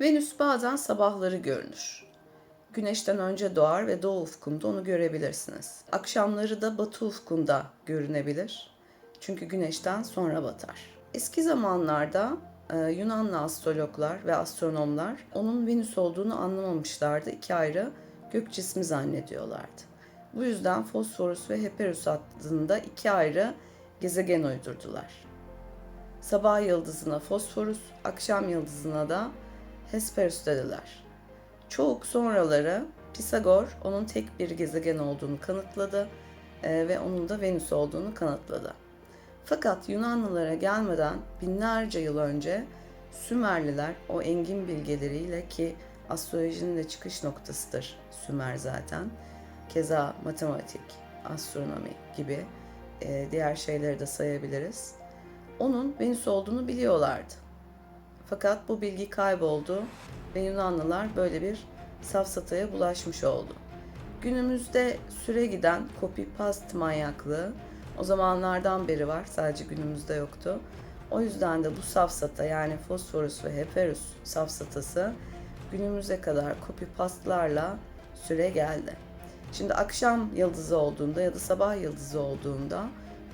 Venüs bazen sabahları görünür. Güneşten önce doğar ve doğu ufkunda onu görebilirsiniz. Akşamları da batı ufkunda görünebilir. Çünkü güneşten sonra batar. Eski zamanlarda e, Yunanlı astrologlar ve astronomlar onun Venüs olduğunu anlamamışlardı. İki ayrı gök cismi zannediyorlardı. Bu yüzden Fosforus ve Heperus adında iki ayrı gezegen uydurdular. Sabah yıldızına Fosforus, akşam yıldızına da Hesperus dediler. Çok sonraları Pisagor onun tek bir gezegen olduğunu kanıtladı e, ve onun da Venüs olduğunu kanıtladı. Fakat Yunanlılara gelmeden binlerce yıl önce Sümerliler o engin bilgileriyle ki astrolojinin de çıkış noktasıdır Sümer zaten. Keza matematik, astronomi gibi e, diğer şeyleri de sayabiliriz. Onun Venüs olduğunu biliyorlardı. Fakat bu bilgi kayboldu ve Yunanlılar böyle bir safsataya bulaşmış oldu. Günümüzde süre giden copy paste manyaklığı o zamanlardan beri var sadece günümüzde yoktu. O yüzden de bu safsata yani Fosforus ve Heperus safsatası günümüze kadar copy paste'larla süre geldi. Şimdi akşam yıldızı olduğunda ya da sabah yıldızı olduğunda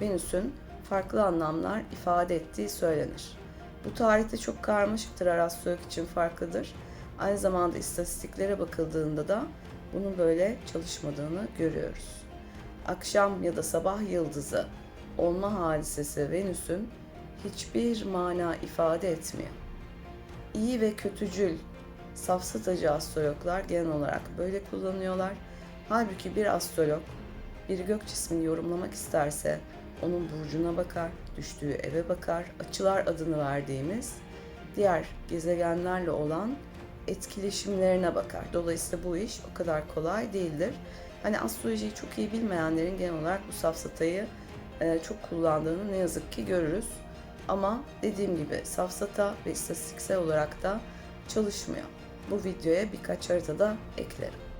Venüs'ün farklı anlamlar ifade ettiği söylenir. Bu tarihte çok karmaşıktır, astrolog için farklıdır. Aynı zamanda istatistiklere bakıldığında da bunun böyle çalışmadığını görüyoruz. Akşam ya da sabah yıldızı olma hadisesi Venüs'ün hiçbir mana ifade etmiyor. İyi ve kötücül, safsatacı astrologlar genel olarak böyle kullanıyorlar. Halbuki bir astrolog bir gök cismini yorumlamak isterse onun burcuna bakar, düştüğü eve bakar, açılar adını verdiğimiz diğer gezegenlerle olan etkileşimlerine bakar. Dolayısıyla bu iş o kadar kolay değildir. Hani astrolojiyi çok iyi bilmeyenlerin genel olarak bu safsatayı e, çok kullandığını ne yazık ki görürüz. Ama dediğim gibi safsata ve istatistiksel olarak da çalışmıyor. Bu videoya birkaç haritada eklerim.